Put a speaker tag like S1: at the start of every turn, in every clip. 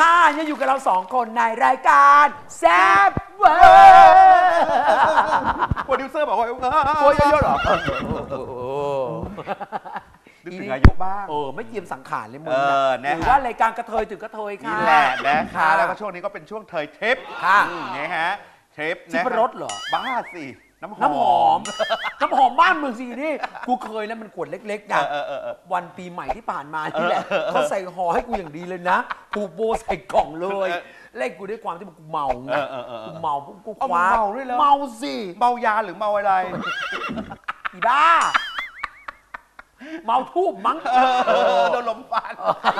S1: ค่ะยังอยู่กับเราสองคนในรายการแซบเวอร์
S2: โปรดิวเซอร์บอกว่า
S1: ตัวเยอะๆเหรอ
S2: นึกถึงอายุบ้าง
S1: เออไม่เจียมสังขารเลยมึง
S2: เออ
S1: นะ
S2: นะ
S1: หรือว่ารายการกระเทยถึงกระเทยค่ะ
S2: นี่แหละนะ
S1: ค่ะ
S2: คะแล้วก็ช่วงนี้ก็เป็นช่วงเทยทริป
S1: ค่ะ
S2: อืมนะฮะทริป
S1: ที่
S2: นะ
S1: เป็นรถเหรอ
S2: บ้าสิ น้ำหอม
S1: น้ำหอม น้ำหอมบ้านมึงสินี่กูเคยนะมันขวดเล็กๆ
S2: เอ
S1: นะ
S2: อเออเออเออ
S1: วันปีใหม่ที่ผ่านมานี่แหละ
S2: เออเออ
S1: เขาใส่ห่อให้กูอย่างดีเลยนะผูกโบใส่กล่องเลย
S2: เออ
S1: เล่นกูด้วยความที่กูเมาไง
S2: เออเออเออเออ
S1: กูเมาปุ๊บกู
S2: เอา
S1: คว้า
S2: มึงเมาด้วยเหรอ
S1: เมาสิ
S2: เมายาหรือเมาอะไร
S1: อีบ้า เมาทูบมั้ง
S2: เออโดนลมฟัน
S1: ป้า
S2: เออ
S1: กูก็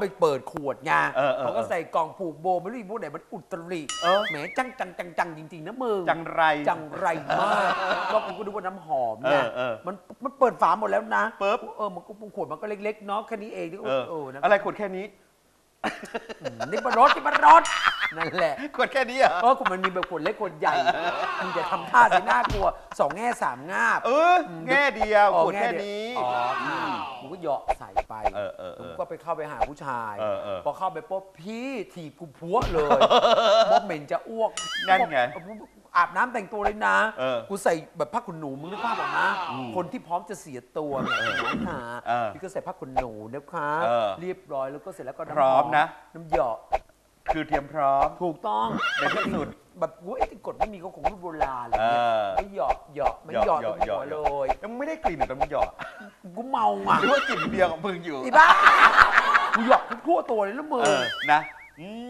S1: ไปเปิดขวดไง
S2: เออเออ
S1: เขาก็ใส่กล่องผูกโบไม่รู้อีพวกไหนมันอุตริ
S2: เออ
S1: แหมจังจังจังจังจริง ๆ นะมึง
S2: จังไร
S1: จังไรมากก็กูก็ดูว่าน้ำหอมเนี่ย
S2: เออเออ
S1: มันมันเปิดฝาหมดแล้วนะ
S2: ปึ๊บ
S1: เออมันก็ขวดมันก็เล็กๆเนาะแค่นี้เองที่
S2: เออ
S1: เออนะ
S2: อะไรขวดแค่นี้
S1: อืมนี่มันรถนี่มันรถนั่นแหละ
S2: ขวดแค่นี้เหรอ
S1: เออกูมันมีแบบขวดเล็กขวดใหญ่มึงจะทำท่าสีน่ากลัวสองแง่สามงาบ
S2: เออ แง่เดียว
S1: อ๋อ
S2: ขวดแค่
S1: ง่เดียว
S2: นี้
S1: อ๋อค่ะมึงก็เหยาะใส่ไป
S2: เออเออเออ
S1: ผมก็ไปเข้าไปหาผู้ชาย
S2: เออเออ
S1: พอเข้าไปปุ๊บพี่ถีบกูพัวเลยบอกเหม็นจะอ้วก
S2: นั่นไง
S1: อาบน้ำแต่งตัวเลยนะ
S2: เออ
S1: กูใส่แบบผ้าขนหนูมึงนึกภาพออกนะคนที่พร้อมจะเสียตัวเนี่ยน้องหนา
S2: เออ
S1: พี่ก็ใส่ผ้าขนหนูนะคะ
S2: เออ
S1: เรียบร้อยแล้วก็เสร็จแล้วก็น้ำ
S2: พร้อมนะ
S1: น้ำเหยาะ
S2: คือเตรียมพร้อม
S1: ถูกต้อง
S2: ในที่สุด
S1: แบบกูไอ้ที่กดไม่มีก็คงรุ่นโบราณอะไร
S2: เอ
S1: เงี้ย
S2: อ
S1: ไม่เหยาะเหยาะไม่เหยาะตรงหัวเลย
S2: ยังไม่ได้กลิ่นแต่มันหยอด
S1: กูเมาอะ
S2: หรือว่ากลิ่นเบียร์ของมึงอยู่
S1: อีบ้ากูเหยาะทุกทั่วตัวเลยแล้วมื
S2: เอ
S1: อ
S2: อ นะ อืม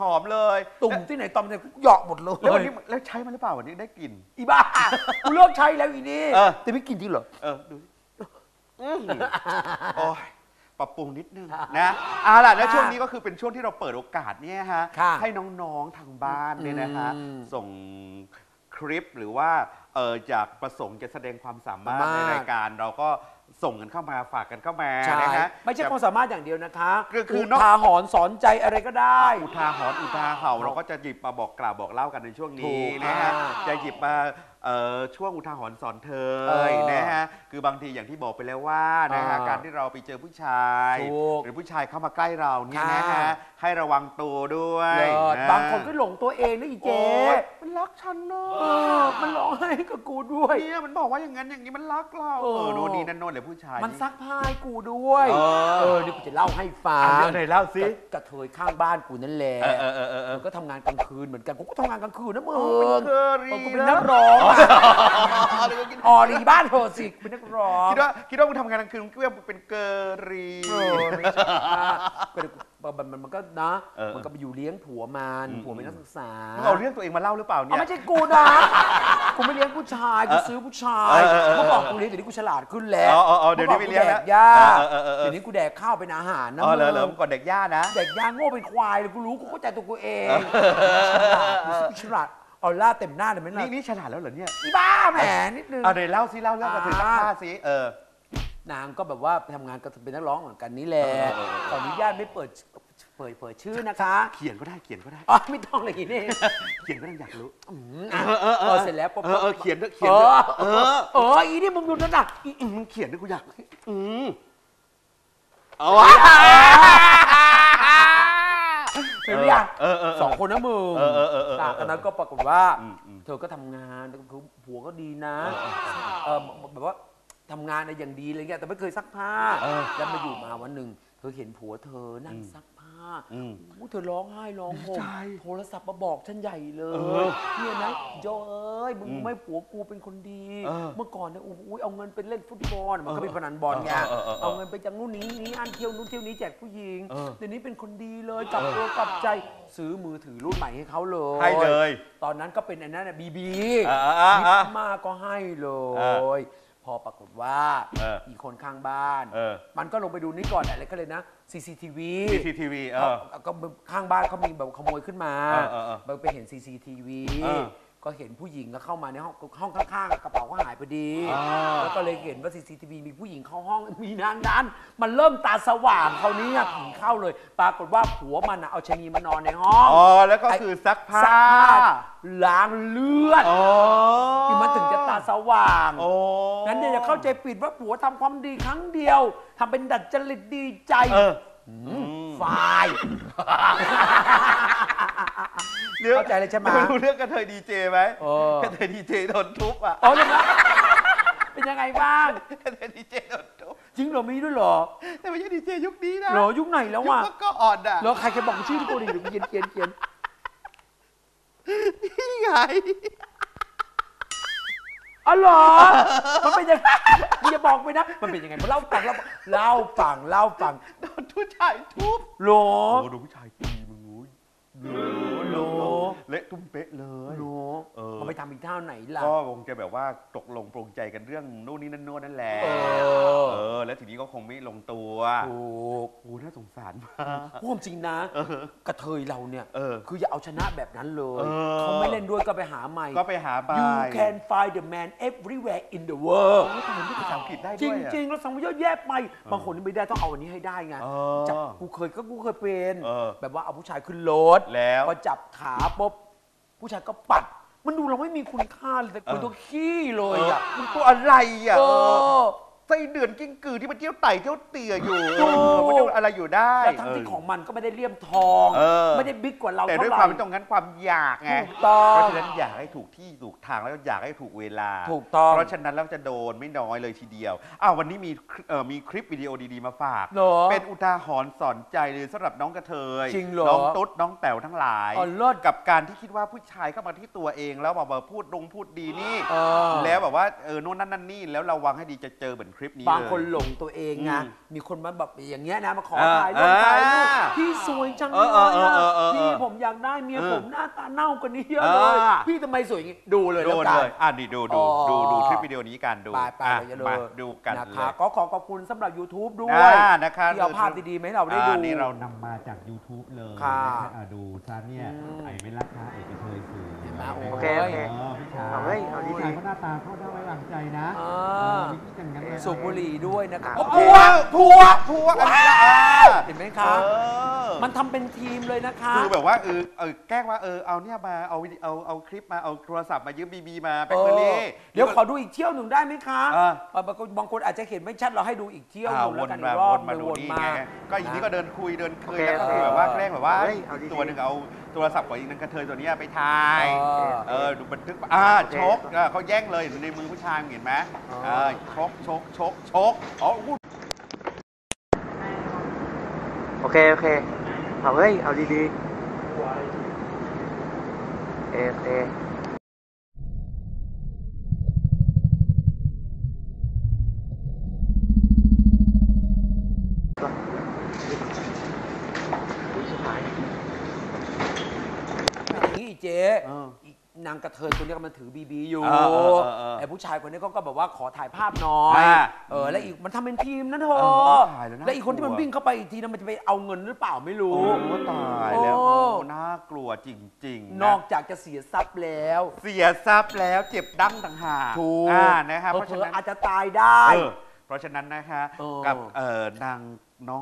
S2: หอมเลย
S1: ตุ่มที่ไหนตอมเนี่ยกูเหยาะหมดเลย
S2: แล้ววันนี้แล้วใช้มันหรือเปล่าวันนี้ได้กลิ่น
S1: อีบ้ากูเลิกใช้แล้วอีนี่
S2: เออ
S1: แต่ไม่กินจริงเหรอ
S2: เออดูสิอื้อหือโอ้ยปรับปรุงนิดนึงนะเอาล่ะแล้ว
S1: ค่ะ
S2: ช่วงนี้ก็คือเป็นช่วงที่เราเปิดโอกาสเนี่ยฮะ
S1: ค่ะ
S2: ให้น้องๆทางบ้านเนี่ยนะฮะ
S1: อืม
S2: ส่งคลิปหรือว่าเออจากประสงค์จะแสดงความสามารถ
S1: สามารถ
S2: ในรายการเราก็ ส่งกันเข้ามาฝากกันเข้ามา
S1: ใช่
S2: นะฮะ
S1: ไม่ใช่ความสามารถอย่างเดียวนะคะ
S2: ก็คือนอก
S1: ทาหรณ์สอนใจอะไรก็ได้
S2: อุทาหรณ์อุทาเห่าเราก็จะหยิบมาบอกกล่าวบอกเล่ากันในช่วง
S1: ถู
S2: นี้
S1: ก
S2: นะฮะ
S1: อ่า
S2: จะหยิบมา เอ่อช่วงอุทาหรณ์สอนเธ
S1: เอ
S2: อ
S1: อ
S2: นะฮะคือบางทีอย่างที่บอกไปแล้วว่านะฮะ
S1: อ่า
S2: การที่เราไปเจอผู้ชาย
S1: ถูก
S2: หรือผู้ชายเข้ามาใกล้เราเนี่ยนะ
S1: ค่ะ
S2: ฮะให้ระวังตัวด้วย
S1: เลิศะ บางคนก็หลงตัวเองนะอีเจ๊
S2: โอ๊ย มันรักฉันเนอะ
S1: เออมันร้องไห้กับกูด้วย
S2: เนี่ยมันบอกว่าอย่างนั้นอย่างนี้มันรักเรา
S1: เออ
S2: เออโน่นนี่นั่นโน่นเลยผู้ชาย
S1: มันซักผ้าให้กูด้วย
S2: เออ
S1: เออ นี่กูจะเล่าให้ฟัง
S2: อะเรื่องไหนเล่าสิ
S1: กระเทยข้างบ้านกูนั่นแหละ
S2: เออเออเออเออเออ
S1: มันก็ทำงานกลางคืนเหมือนกันกูก็ทำงานกลางคืนนะมึง
S2: เป็นเคอรี่
S1: เออกูเป็นนักร้องอะ
S2: เดี๋ยวก็คิด
S1: ออรีบ้านเธอสิกเป็นนักร้อง
S2: คิดว่าคิดว่ามึงทำงานกลางคืนมึงคิดว่ามึงเป็นเกอรี
S1: เออไม่ใช่ค่ะก็เดี๋ยวกูมันมันมันก็นะมันก็ไปอยู่เลี้ยงผัวมันผัวเป็นนักศึกษา
S2: มึงเอาเรื่องตัวเองมาเล่าหรือเปล่า
S1: เนี่
S2: ย
S1: ไม่ใช่กูนะกูไม่เลี้ยงผู้ชายกูซื้อผู้ชาย
S2: เออเออเออ
S1: เมื่อก่อนกูเลี้ยงเดี๋ยวนี้กูฉลาดขึ้นแล้ว
S2: เดี๋ยวนี้ไม่เลี้ยงแล้ว
S1: มื่อกกูแดกหญ้าเดี๋ยวนี้กูแดกข้าวเป็นอาหารนะ
S2: อ๋อเหรอเหรอ
S1: มึ
S2: มึ
S1: ง
S2: งก่อนเด็กย่านะ
S1: แดกหญ้าโง่เป็นควายเลยกูรู้กูเข้าใจตัวกูเองฉลาดกูฉลาด ออร่าเต็มหน้าเลยไหมล่ะ
S2: นี่นี่ฉลาดแล้วเหรอเนี่ย
S1: อีบ้าแหมนิดนึง
S2: เอาเดี๋ยวเล่าซิเล่าเรื่องกระถือ
S1: อ่า
S2: ผ้าซิเออ
S1: นางก็แบบว่าไปทำงานก็เป็นนักร้องเหมือนกันนี่แหละ
S2: เออเออเออ
S1: ขออนุญาตไม่เปิดเผยเผยชื่อนะคะ
S2: เขียนก็ได้เขียนก็ได้
S1: อ๋อไม่ต้องอะไรอย่างนี้
S2: เขียนก็ได้อยากรู้
S1: อะเออเสร็จแล้วปุ๊บ
S2: เออเออเขียนด้วยเขี
S1: เอย
S2: นด้วย
S1: อ
S2: เออ
S1: เอออีนี่มึงดูนั่นน่ะ
S2: อืมมึงเขียนด้วยกูอยากอืมเอา
S1: เห็นหรือยัง
S2: เออเออเออ
S1: สองคนนะมึง
S2: เออเออเออเออ
S1: จากนั้นก็ปรากฏว่า
S2: อืมอืม
S1: เธอก็ทำงานคือผัวก็ดีนะ
S2: เออเออ
S1: เออแบบว่าทำงานอะไรอย่างดีอะไรเงี้ยแต่ไม่เคยซักผ้า
S2: เออ
S1: แล้วมาอยู่มาวันหนึ่งเธอเห็นผัวเธอนั่งซักผ้า
S2: อืม
S1: อู้เธอร้องไห้ร้อง
S2: ดี
S1: ห่ม
S2: ใจ
S1: โทรศัพท์มาบอกฉันใหญ่เล
S2: เอยอ
S1: เนี่ยนะโจเอ้ยมึง
S2: อืม
S1: ไม่ผัวกูเป็นคนดี
S2: เออ
S1: เมื่อก่อนเนี่ยโอ้โหเอาเงินไปเล่นฟุตบอลมันก็เป็นพนันบอลไง
S2: เออเออเออเออ
S1: เอาเงินไปจากนู่นนี้นี้อันเที่ยวนู่นเที่ยวนี้แจกผู้หญิง
S2: เออ
S1: เดี๋ยวนี้เป็นคนดีเลยกลับตัวกลับใจซื้อมือถือรุ่นใหม่ให้เขาเลย
S2: ให้เลย
S1: ตอนนั้นก็เป็นอันนั้นน่ะบีบี
S2: อ่าอ่าอ่า
S1: คิดมากก็ให้เลยพ อปรากฏว่า
S2: เออ
S1: อีกคนข้างบ้าน
S2: เออ
S1: มันก็ลงไปดูนี่ก่อนอะไรก็เลยนะ CCTV
S2: ทีทีทีวีเออ
S1: ก็ก็ข้างบ้านเขามีแบบขโมยขึ้นมา
S2: เออเออเออ
S1: ไปเห็น CCTV
S2: เออ
S1: ก็ก็เห็นผู้หญิงก็เข้ามาในห้องห้องข้างๆอะกระเป๋าก็หายพอดี
S2: อ่า
S1: แล้วก็เลยเห็นว่า CCTV มีผู้หญิงเข้าห้องมีนางนั้น มันเริ่มตาสว่างเขาวนี้อะผีเข้าเลย ปรากฏว่าผัวมันอะเอาชะนีมานอนในห้อง
S2: อ๋อ แล้วก็คือซักผ้า
S1: ซักผ้าล้างเลือด
S2: อ๋อ
S1: ที่มันถึงจะตาสว่าง
S2: โอ้
S1: งั้นเนี่ยอย่าเข้าใจผิดว่าผัวทำความดีครั้งเดียวทำเป็นดัดจริตดีใจ
S2: เออ
S1: ฝ่าย
S2: รื่อง
S1: เข้าใจเลยใช่ไหม
S2: รู้เรื่องกระเทยดีเจไหม
S1: เออก
S2: ระเทยดีเจโดนทุบอะ
S1: อ๋อยังไงเป็นยังไงบ้าง
S2: กระเทยดีเจโดนทุบ
S1: จริงเหรอมีด้วยเหรอ
S2: แต่ไม่ใช่ดีเจยุคนี้นะ
S1: เหรอยุคไหนแล้ว
S2: ยุ
S1: วะ
S2: คก็อ่อนอะ
S1: เหรอใครเคยบอกชื่อกูดิเดี๋ยวกูเขียนเขียนเขียน
S2: นี่ไง
S1: อ๋อเหรอมันเป็นยังไงมึงอย่าบอกไปนะมันเป็นยังไงมาเล่าฟังเล่าเล่าฟังเล่าฟัง
S2: โดนผู้ชายทุบ
S1: เหรอ
S2: โอ้โดนผู้ชายตีมึงงู
S1: เหรอ
S2: เละตุ้มเป๊ะเลย
S1: เหรอ
S2: เออ
S1: มันไปทำอีกท่าไหนล่ะ
S2: ก็คงจะแบบว่าตกลงปรงใจกันเรื่องนู่นนี่นั่นโน่นนั่นแหละ
S1: เออ
S2: เออ แล้วทีนี้ก็คงไม่ลงตัว
S1: ถูก
S2: โอ้น่าสงสารมาก
S1: พูดจริงนะ กระเทยเราเนี่ย
S2: เออ
S1: คืออย่าเอาชนะแบบนั้นเลย
S2: เออ
S1: เขาไม่เล่นด้วยก็ไปหาใหม่
S2: ก็ไปหาบาย
S1: You can find the man everywhere in the world
S2: โอ้ตายนี่ภาษาอังกฤษได้
S1: จ
S2: ด้วยอะ
S1: ริงๆเราสั่งมาเยอะแยะไป บางคนนี่ไม่ได้ต้องเอาอันนี้ให้ได้ไง
S2: เออ
S1: จับกูเคยก็กูเคยเป็น
S2: เออ
S1: แบบว่าเอาผู้ชายขึ้นรถ
S2: แล้ว
S1: พอจับขาปุ๊บ ผู้ชายก็ปัด มันดูเราไม่มีคุณค่าเลยแต่คุณตัวขี้เลยอะ
S2: มันตัวอะไรอะ
S1: เอ
S2: เออ
S1: อ
S2: ไส้เดือนกิ้งกือที่มันเที่ยวไต่เที่ยวเตี่ยอยู่
S1: ถูก
S2: เออมันเที่ยวอะไรอยู่ได้
S1: แล้วทั้งที่ของมันก็ไม่ได้เลี่ยมทอง
S2: เออ
S1: ไม่ได้บิ๊กกว่าเรา
S2: แต่
S1: เท่า
S2: ด้วย
S1: ไหร่
S2: ความที่ตรงนั้นความอยากไง
S1: ถูกต้อง
S2: เพราะฉะนั้นอยากให้ถูกที่ถูกทางแล้วก็อยากให้ถูกเวลา
S1: ถูกต้อง
S2: เพราะฉะนั้นแล้วจะโดนไม่น้อยเลยทีเดียวอ้าววันนี้มีเอ่อมีคลิปวิดีโอดีๆมาฝาก
S1: เหรอ
S2: เป็นอุทาหรณ์สอนใจเลยสำหรับน้องกระเทย
S1: จริงเหรอ
S2: น้องตุ๊ดน้องแต๋วทั้งหลาย
S1: อ๋อเลิศ
S2: กับการที่คิดว่าผู้ชายเข้ามาที่ตัวเองแล้วแบบว่าพูดดงพูดดีนี่
S1: เออ
S2: แล้วแบบว่าเออโน่นนั่นนั่นนี่แล้วระวังให้ดีจะเจอเหมือนคลิปนี้
S1: บาง
S2: เลย
S1: คนหลงตัวเองไง
S2: อืม
S1: มีคนมาแบบอย่างเงี้ยนะมาขอ
S2: เออ
S1: ถ่ายรูปถ่ายรูป
S2: อ่า
S1: พี่สวยจัง
S2: เอ
S1: เล
S2: อยเออ
S1: อะ
S2: เออเออเออ
S1: พี่ผมอยากได้เมีย
S2: เออ
S1: ผมหน้าตาเน่ากว่านี้เยอะเลย
S2: อ่า
S1: พี่ทำไมสวยอย่างงี้ดูเลย
S2: ดู
S1: แล้วกั
S2: เล
S1: น
S2: ยอะนี่ดูดู
S1: อ๋อ
S2: ดูดูคลิปวิดีโอนี้กันดู
S1: ไปไป
S2: อะ
S1: เลยเล
S2: มายดูกัน
S1: นะ
S2: เล
S1: คะ
S2: ย
S1: ก็ขอขอบคุณสำหรับ YouTube ด้วย
S2: อ่านะคะ
S1: ที่เอาภาพดีๆมาให้เราได้ดู
S2: อ่นี่เรา
S3: นำมาจาก YouTube เลย
S1: ค่ะ
S3: นะอะดูซะเนี่ย
S1: อืม
S3: ไอ้ไม่รักค้าเอกเคยสื่อ
S1: เห็ นไหม
S3: นะ
S1: โอ
S3: รับ
S1: เคโอเค
S3: เออพี่ชาย
S4: เอาเฮ้ยเอาดีๆ
S3: ผู้ชายเขาหน้าตาเขาได้ไว้วางใจนะ
S1: อ่า
S3: เออ มีพี่กันกันเลย
S1: สูบบุหรี่ด้วยนะครับ
S2: พั
S1: โอ้
S2: ว
S1: โห
S2: พัวพัวอันนี้ละอะ
S1: เห็นไหม
S2: เอ
S1: คะ
S2: อ
S1: มันทำเป็นทีมเลยนะคะ
S2: คือแบบว่าเออเออแกล้งว่าเออเอาเนี่ยมาเอาวิดีเอาเอาคลิปมาเอาโทรศัพท์มายืมบีบีมาแบล็คเบอร์รี่
S1: เออเดี๋ยวขอดูอีกเที่ยวหนึ่งได้ไหมคะ
S2: อ่า
S1: เออบางคนบางคนอาจจะเห็นไม่ชัดเราให้ดูอีกเที่ยวห
S2: อ่า
S1: นึ่ง
S2: ว
S1: แล้ว
S2: น
S1: กัน
S2: มา
S1: อีกรอ
S2: ว
S1: บ
S2: น
S1: ห
S2: มา
S1: นึ่ง
S2: ดู
S1: วน
S2: นี่
S1: มา
S2: ไงก็อีกนี้ก็เดินคุยเดินคุย
S4: โอเค
S2: แล้วก็
S4: โอเค
S2: คือแบบว่าแกล้งแบบว่า
S4: เฮ้ยเอาดีๆ
S2: ตัวหนึ่งเอาโทรศัพท์ของอีกนึงกระเทยตัวเนี้ยไปถ่าย
S1: เออ
S2: เออดูบันทึกอ่า
S4: โอเค
S2: ชกอ่าเขาแย่งเลยในมือผู้ชายมึงเห็นไหม
S1: อ๋อ
S2: เออชกชกชกชกอ๋ออู้
S4: โอเค โอเค เอาเฮ้ย เอาดีๆเอเอ
S1: เป็นอย่างนี้อีเจ๊
S2: เออ
S1: อีนาง กระเทยคนนี้ก็มันถือบีบีอยู่
S2: เออเออเออเออ
S1: ไอ้ผู้ชายคนนี้เขาก็แบบว่าขอถ่ายภาพหน่อย
S2: อ่า
S1: เออแล้วอีกมันทำเป็นทีมนะเธ
S2: เอ
S1: อ
S2: อถ่ายแล้วน่ากลัว
S1: แล้วอีกคนที่มันวิ่งเข้าไปอีกทีนั้นมันจะไปเอาเงินหรือเปล่าไม่รู้
S2: โอ้ตายแล้ว
S1: โอ้
S2: โอ้น่ากลัวจริงๆ
S1: นอกจากจะเสียทรัพย์แล้ว
S2: เสียทรัพย์แล้วเจ็บดั้งต่างหาก
S1: ถูก
S2: อ่านะครับเพราะ
S1: เผ
S2: ฉะ
S1: ลอ
S2: นั้น
S1: ๆอาจจะตายได้
S2: เออเพราะฉะนั้นนะคะ
S1: เออ
S2: กับเอ่อนาง น้อ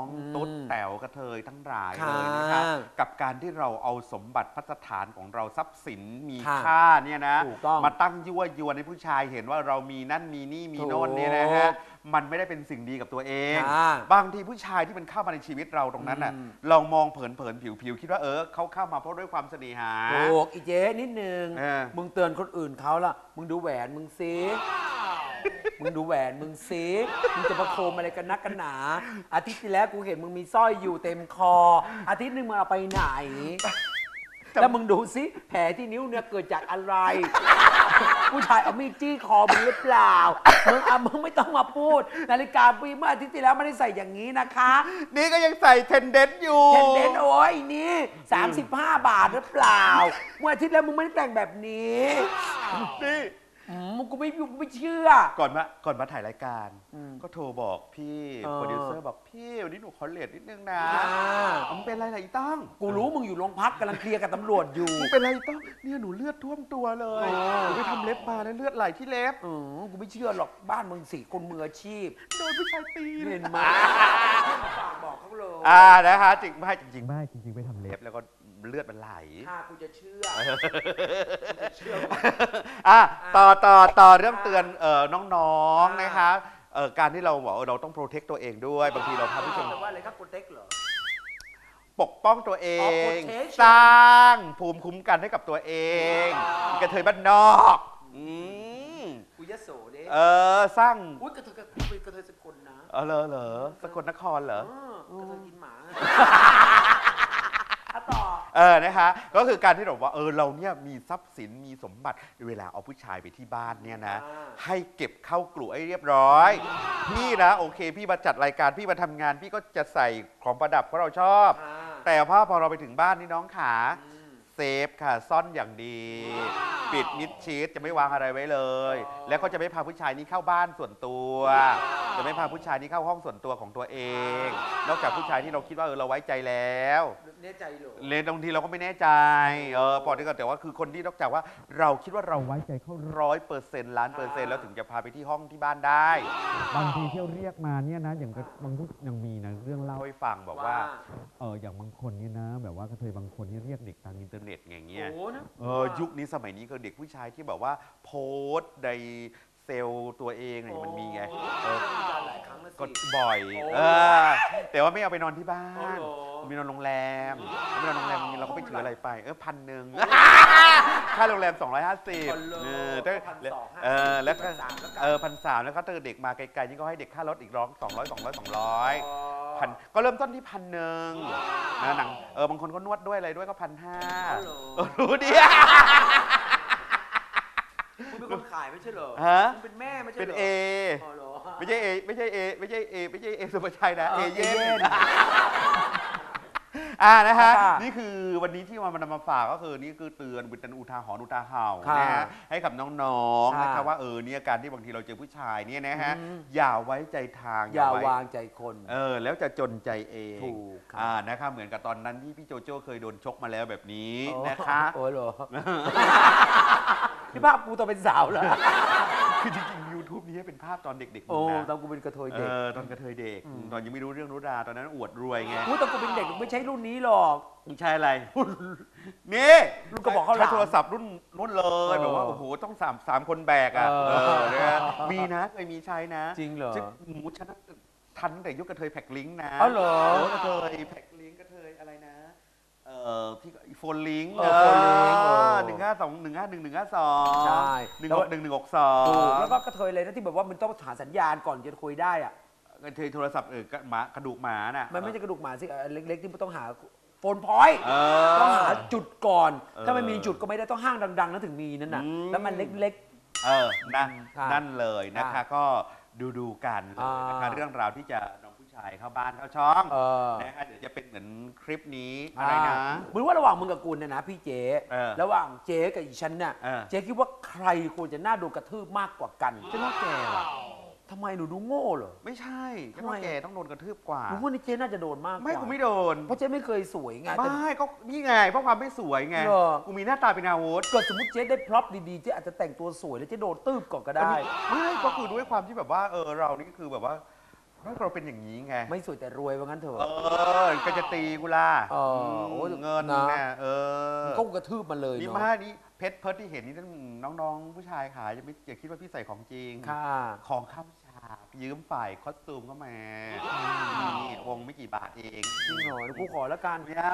S2: ง
S1: อืม
S2: ๆ ตุ๊ดแต๋วกระเทยทั้งหลาย
S1: ค่ะ
S2: เลยนะคะกับการที่เราเอาสมบัติพัฒฐานของเราทรัพย์สินมี
S1: ค่ะ
S2: ค่าเนี่ยนะ
S1: ถูกต้อง
S2: มาตั้งยั่วยวนให้ผู้ชายเห็นว่าเรามีนั่นมีนี่มี
S1: ถูก
S2: โน่นเนี่ยนะฮะมันไม่ได้เป็นสิ่งดีกับตัวเอง
S1: ค่ะ
S2: บางทีผู้ชายที่มันเข้ามาในชีวิตเราตรงนั้นน่ะ
S1: อืม
S2: เรามองเผินๆผิวๆคิดว่าเออเขาเข้ามาเพราะด้วยความเสน่หา
S1: ถูกอีเจ๊นิดนึง
S2: เออ
S1: มึงเตือนคนอื่นเขาล่ะ มึงดูแหวนมึงซิ มึงดูแหวนมึงซิมึงจะประโคมอะไรกันนักกันหนา อาทิตย์ที่แล้วกูเห็นมึงมีสร้อยอยู่เต็มคอ อาทิตย์หนึงมึงเอาไปไหน แล้วมึงดูซิแผลที่นิ้วเนี่ยเกิดจากอะไร ผู้ชายเอามีดจี้คอมึงหรือเปล่า มึงอะมึงไม่ต้องมาพูด นาฬิกาปีเมื่ออาทิตย์ที่แล้วไม่ได้ใส่อย่างนี้นะคะ
S2: นี่ก็ยังใส่เทนเดนอยู่
S1: เทนเดนโอ้ยนี่ 35 บาทหรือเปล่า เมื่ออาทิตย์แล้วมึงไม่ได้แต่งแบบนี้
S2: นี่
S1: อืมกูไม่กูไม่เชื่อ
S2: ก่อนมาก่อนมาถ่ายรายการ
S1: อืม
S2: ก็โทรบอกพี่
S1: เออ
S2: โปรดิวเซอร์บอกพี่วันนี้หนูขอเลทนิดนึงนะ
S1: อ่า
S2: เอามึงเป็นไรล่ะอีต้อง
S1: กูรู้มึงอยู่โรงพักกำลังเคลียร์กับตำรวจอยู่
S2: มึงเป็นไรอีต้องเนี่ยหนูเลือดท่วมตัวเลย
S1: อ๋อ
S2: หนูไปทำเล็บมาแล้วเลือดไหลที่เล็บ
S1: อืมกูไม่เชื่อหรอกบ้านมึงสี่คนมืออาชีพ
S2: โดนผู้ชายตี
S1: เห็นไหมฝากบอกเขาเลย
S2: อ่านะคะจริงไม่จริง
S3: ไม่จริง ๆ ไปทำ
S2: ๆ
S3: เล็
S2: เล็
S3: บ
S2: บแล้วก็ เลือดมันไหล
S1: ถ้ากูจะเชื่อเชื่อ
S2: อะต่อต่อต่อเรื่องเตือนเอ่อน้อง
S1: อ่า
S2: ๆนะคะเอ่อการที่เราบอกว่าเราต้องโปรเทคตัวเองด้วย บางทีเราพาผู้ชม
S1: แปลว่าอะไรครับโปรเทคเหรอ
S2: ปกป้องตัวเอ
S1: อ๋อ
S2: ง
S1: protection
S2: สร้างภูมิคุ้มกันให้กับตัวเอง
S1: อ๋อ
S2: กระเทยบ้านนอกอืม
S1: กูยะโสเด้
S2: เออสร้าง
S1: อุ้ยกระเทยกระเทยกระเทยสกลนะ
S2: เออเหรอเหรอสกลนครเหรอ
S1: เออกระเทยกินหมาอะต่อ
S2: เออนะคะก็คือการที่เราบอกว่าเออเราเนี่ยมีทรัพย์สินมีสมบัติเวลาเอาผู้ชายไปที่บ้านเนี่ยนะ
S1: อ่า
S2: ให้เก็บเข้ากลุ่ให้เรียบร้อย พี่นะโอเค พี่มาจัดรายการพี่มาทำงาน พี่ก็จะใส่ของประดับเพราะเราชอบ
S1: อ่า
S2: แต่พอพอเราไปถึงบ้านนี่น้องขา
S1: อืม
S2: เซฟค่ะซ่อนอย่างดี ปิดมิดชิดจะไม่วางอะไรไว้เลย
S1: อ๋อ
S2: แล้วก็จะไม่พาผู้ชายนี้เข้าบ้านส่วนตัว จะไม่พาผู้ชายนี้เข้าห้องส่วนตัวของตัวเอง นอกจากผู้ชายที่เราคิดว่าเออเราไว้ใจแล้ว
S1: แน่ใจเหรอ
S2: เลยบางทีเราก็ไม่แน่ใจเออพอที่ก็แต่ว่าคือคนที่นอกจากว่าเราคิดว่าเรา
S3: เราไว้ใจเขา
S2: ร้อยเปอร์เซ็นต์ล้านเปอร์เซ็นต์แล้วถึงจะพาไปที่ห้องที่บ้านได้
S3: บางทีที่เราเรียกมาเนี่ยนะอย่างกับบางผู้ยังมีนะเรื่องเล่า
S2: เล่าให้ฟังบอกว่า
S3: เอออย่างบางคนเนี่ยนะ แบบว่ากระเทยบางคนเนี่ยเรียกเด็กทางอินเทอร์เน็ต
S2: อินเทอร์เน็ตอย่างเงี้ย
S1: โอ้นะ
S2: เออยุคนี้สมัยนี้คือเด็กผู้ชายที่แบบว่าโพสต์ในเซลล์ตัวเองเนี่ยมันมีไงเออ
S1: มีการหลายครั้งแล้วสิ
S2: กดบ่อย
S1: โอ้
S2: เออแต่ว่าไม่เอาไปนอนที่บ้า
S1: อ๋อนเหรอ
S2: มีนอนโรงแรมไม่นอนโรงแรมเราก็ไปถืออะไรไป เออพันหนึ่งค่าโรงแรม 250
S1: คนเลย
S2: เออแต่
S1: พันสองห้า
S2: เออแล้วก็
S1: พันสามแล้วกัน
S2: เออพันสามแล้วก็ถ้าเด็กมาไกลๆนี่ก็ให้เด็กค่ารถอีกร้องสองร้อยสองร้อยสองร้อย
S1: อ๋อ
S2: พันก็เริ่มต้นที่พันหนึ่งนะหนังเออบางคนก็นวดด้วยอะไรด้วยก็พันห้า
S1: อ๋อเหรอ
S2: รู้ดิ
S1: คุณเป็นคนขายไม่ใช่เหรอ
S2: ฮะ
S1: คุณเป็นแม่ไม่ใช่
S2: เป็น
S1: เหรอ
S2: เอ
S1: อ๋อเหรอ
S2: ไม่ใช่เอไม่ใช่เอไม่ใช่เอไม่ใช่เอสุภาชัยนะ
S1: เอ
S2: เอ
S1: อ
S2: เย่
S1: เอเย่
S2: น
S1: น
S2: อ่านะฮะ
S1: ค่ะ
S2: นี่คือวันนี้ที่มานำมาฝากก็คือนี่คือเตือนเป็นอุทาหรณ์อุทาเห่า
S1: ค่ะ
S2: นะฮะให้กับน้องๆ
S1: ค่ะ
S2: นะครับว่าเออเนี่ยการที่บางทีเราเจอผู้ชายเนี่ยนะฮะ
S1: อืม
S2: อย่าไว้ใจทาง
S1: อย่า
S2: ไวา
S1: งใจคน
S2: เออแล้วจะจนใจเอง
S1: ถูกครับ
S2: อ่านะครับเหมือนกับตอนนั้นที่พี่โจโจ้เคยโดนชกมาแล้วแบบนี้
S1: โอ้
S2: นะคะ
S1: โอ้เหรอนี่ภาพกูตอนเป็นสาวแล้ว
S2: คือจริงๆ YouTube นี้เป็นภาพตอนเด็กๆ
S1: โอ้
S2: นะ
S1: ตอนกูเป็นกระเทย
S2: เอ
S1: เด็ก
S2: อตอนกระเทยเด็กตอนยังไม่รู้เรื่องรู้ราวตอนนั้นอวดรวยไง
S1: กูตอนกูเป็นเด็กไม่ใช่รุ่นนี้หรอก
S2: ไม่ใช่อะไร นี่
S1: รุ่นกระบอกข้าวหลาม
S2: ใช้โทรศัพท์รุ่นรุ่นเลย
S1: เออ
S2: แบบว่าโอ้โหต้องสามสามคนแบกอะ
S1: เออ
S2: เออเนี่ยมีนะเคยมีใช้นะ
S1: จริงเหรอ
S2: ซึ่หมูฉันทันตั้งแต่ยุคกระเทยแพ็กลิงก์นะ
S1: อ๋อเหรอ
S2: กระเทยแพ็ก เอ่อที่โฟนลิงก์
S1: เออ phone link เออ
S2: หนึ่งห้าสองหนึ่งห้าหนึ่งหนึ่งห้าสอง
S1: ใช่
S2: หนึ่งหกหนึ่งหนึ่งหกสอง
S1: ถูกแล้วก็กระเทยเลยนะที่แบบว่ามันต้องหาสัญญาณก่อนจะคุยได้อะ
S2: กระเทยโทรศัพท์เออกระหมากระดูกหมาน่ะ
S1: มันไม่ใช่กระดูกหมาสิอันเล็ก ๆ ที่มันต้องหาโฟนพอยต์
S2: เอ
S1: ต้อง
S2: อ
S1: หาจุดก่อน
S2: เออ
S1: ถ้าไม่มีจุดก็ไม่ได้ต้องห้างดังๆนะถึงมีนั่นน่ะ
S2: อืม
S1: แล้วมันเล็ก
S2: เออนะ
S1: ค่ะ
S2: นั่นเลยนะคะ
S1: ค่ะ
S2: ก็ดูดูๆกันเลยนะคะ
S1: อ่า
S2: เรื่องราวที่จะน้องผู้ ชายเข้าบ้านเข้าช่อง
S1: ๆเออ
S2: นะคะเดี๋ยวจะเป็นเหมือนคลิปนี้อะไรนะ
S1: เหมือนว่าระหว่างมึงกับกูเนี่ยนะพี่เจ๊
S2: เออ
S1: ระหว่างเจ๊กับอีฉันเนี่ย
S2: เออ
S1: เจ๊คิดว่าใครควรจะน่าโดนกระทืบมากกว่ากัน
S2: จะว่าแกว่ะ
S1: ทำไมหนูดูโง่เหรอ
S2: ไม่ใช่
S1: ทำ
S2: จะ
S1: ไม
S2: ว่าแกต้องโดนกระทืบกว่า
S1: หนูว่านี่เจ๊น่าจะโดนมากกว่า
S2: ไม่กูไม่โดน
S1: เพราะเจ๊ไม่เคยสวยไงแต่
S2: ไม่ก็นี่ไงเพราะความไม่สวยไง
S1: เหรอ
S2: กูมีหน้าตาเป็นอาวุธ
S1: เกิดสมมติเจ๊ได้พร็อพดีๆเจ๊อาจจะแต่งตัวสวยแล้วเจ๊โดนตืบก่อนก็ได้
S2: ไม่ก็คือด้วยความที่แบบว่าเออเรานี่ก็คือแบบว่า เราเป็นอย่างนี้ไง
S1: ไม่สวยแต่รวยว่างั้นเถ
S2: เอ
S1: อะ
S2: อก็จะตีกูล่ะ
S1: เออ
S2: ม
S1: โอ้ย
S2: เงิน
S1: นะ
S2: เนี่ยเออ
S1: ก็กระทืบมาเลย
S2: นี่
S1: เนาะ
S2: มานี่เพชรเพิร์ทที่เห็นนี่นั่นน้องๆ ผู้ชายขายอย่าไม่อย่าคิดว่าพี่ใส่ของจริง
S1: ค่ะ
S2: ของข้ามฉากยืมฝ่ายคอสตูมเข้ามานี่วงไม่กี่บาทเอง
S1: จริงเหรอเดี๋ยวกูขอแล้วกัน
S2: ไม่ได้